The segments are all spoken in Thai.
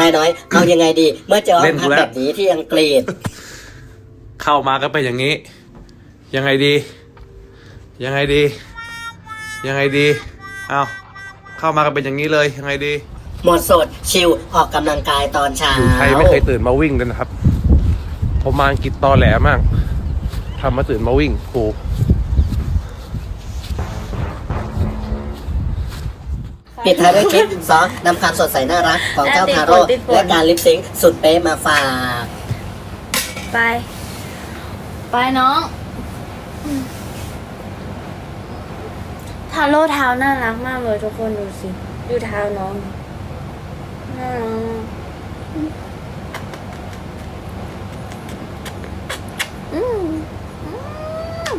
นายน้อยเอายังไงดี เมื่อเจอห้เล่องนพักแล้วแบบนี้ที่อังกฤษ เข้ามาก็เป็นอย่างนี้ ยังไงดี ยังไงดี ยังไงดี เอาเข้ามาก็เป็นอย่างนี้เลย ยังไงดี หมดสดชิลออกกำลังกายตอนเช้าอยู่ไทยไม่เคยตื่นมาวิ่งเลยนะครับ ผมมาอังกฤษตอแหลมากทำมาตื่นมาวิ่งโห ปิดท้ายด้วยคลิปสองนำความสดใสน่ารักของเจ้าทาโร่และการลิปซิงค์สุดเป๊ะมาฝาก ไป ไปน้องทาโร่เท้าน่ารักมากเลยทุกคนดูสิ ดูเท้าน้องน่ารักมากอืมอืม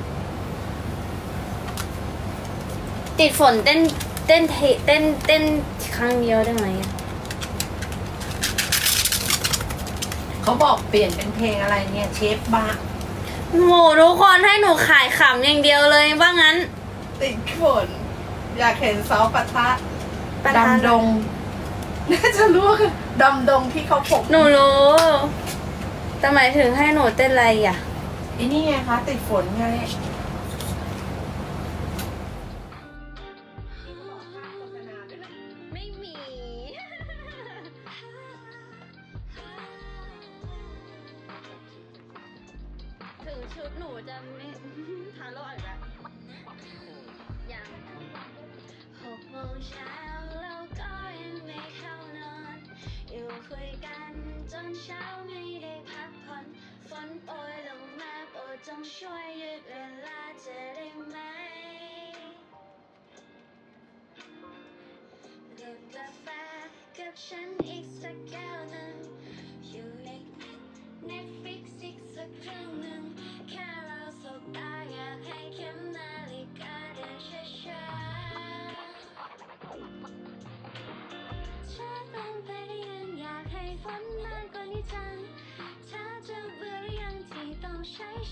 ติดฝนเต้น เต้นเทเต้นเต้นครั้งเดียวได้ไหมอะเขาบอกเปลี่ยนเป็นเพลงอะไรเนี่ยเชฟบ้าโหทุกคนให้หนูขายขำอย่างเดียวเลยว่างั้นติดฝนอยากเห็นเสาปะทะปะทะดำดง น่าจะรู้ว่าคือดำดงที่เขาปกหนูรู้แต่หมายถึงให้หนูเต้นอะไรอะไอ้นี่ไงคะ ติดฝนไง ชุดหนูจะไม่ทาโร่อีกแล้วยังหกโมงเช้าแล้วก็ยังไม่เข้านอน อยู่คุยกันจนเช้าไม่ได้พักผ่อนฝนโปรยลงมาโปรดจงช่วยยืดเวลาจะได้ไหมดื่มกาแฟกับฉันอีกสัก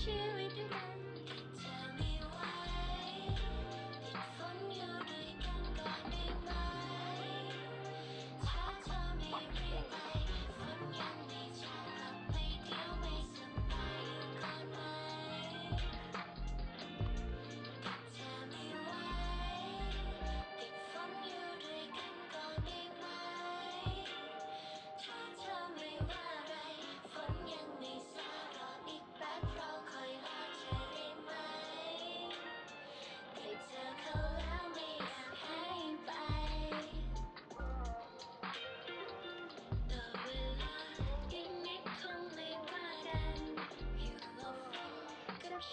ใช้ชี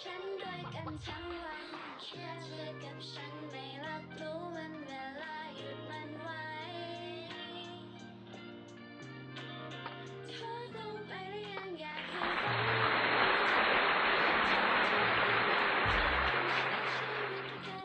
ฉันด้วยกันทั้งวันเชื่เธอกับฉันไม่